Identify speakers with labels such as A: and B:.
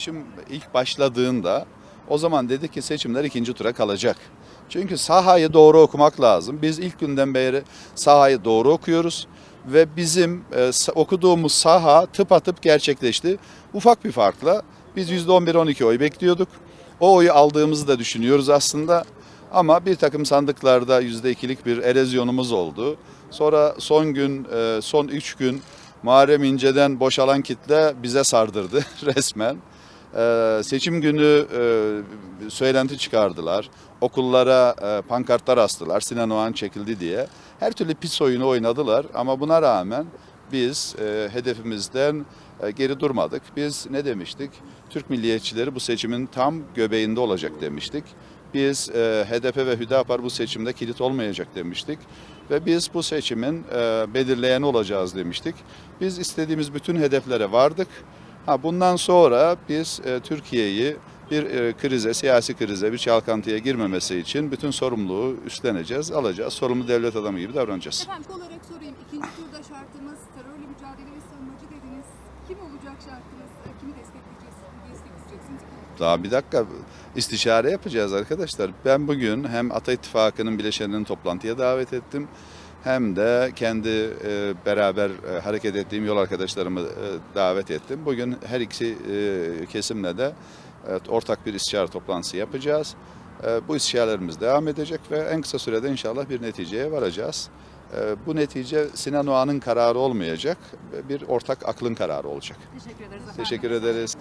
A: Seçim ilk başladığında o zaman dedi ki seçimler ikinci tura kalacak. Çünkü sahayı doğru okumak lazım. Biz ilk günden beri sahayı doğru okuyoruz ve bizim e, okuduğumuz saha tıpatıp gerçekleşti. Ufak bir farkla biz %11-12 oy bekliyorduk. O oyu aldığımızı da düşünüyoruz aslında. Ama bir takım sandıklarda %2'lik bir erozyonumuz oldu. Sonra son gün, e, son 3 gün Muharrem İnce'den boşalan kitle bize sardırdı resmen. Ee, seçim günü e, söylenti çıkardılar. Okullara e, pankartlar astılar. Sinan Oğan çekildi diye. Her türlü pis oyunu oynadılar ama buna rağmen biz e, hedefimizden e, geri durmadık. Biz ne demiştik? Türk milliyetçileri bu seçimin tam göbeğinde olacak demiştik. Biz e, HDP ve Hüdapar bu seçimde kilit olmayacak demiştik. Ve biz bu seçimin e, belirleyeni olacağız demiştik. Biz istediğimiz bütün hedeflere vardık. Ha, bundan sonra biz e, Türkiye'yi bir e, krize, siyasi krize, bir çalkantıya girmemesi için bütün sorumluluğu üstleneceğiz, alacağız. Sorumlu devlet adamı gibi davranacağız.
B: Efendim olarak sorayım. İkinci turda şartımız terörle mücadele ve savunmacı dediniz. Kim olacak şartınız? E, Kimi destekleyeceğiz? Destekleyeceksiniz?
A: Daha bir dakika istişare yapacağız arkadaşlar. Ben bugün hem Ata İttifakı'nın bileşenlerini toplantıya davet ettim. Hem de kendi e, beraber e, hareket ettiğim yol arkadaşlarımı e, davet ettim. Bugün her iki e, kesimle de e, ortak bir istişare toplantısı yapacağız. E, bu istişarelerimiz devam edecek ve en kısa sürede inşallah bir neticeye varacağız. E, bu netice Sinan Oğan'ın kararı olmayacak, bir ortak aklın kararı olacak.
B: Teşekkür ederiz efendim.
A: Teşekkür ederiz.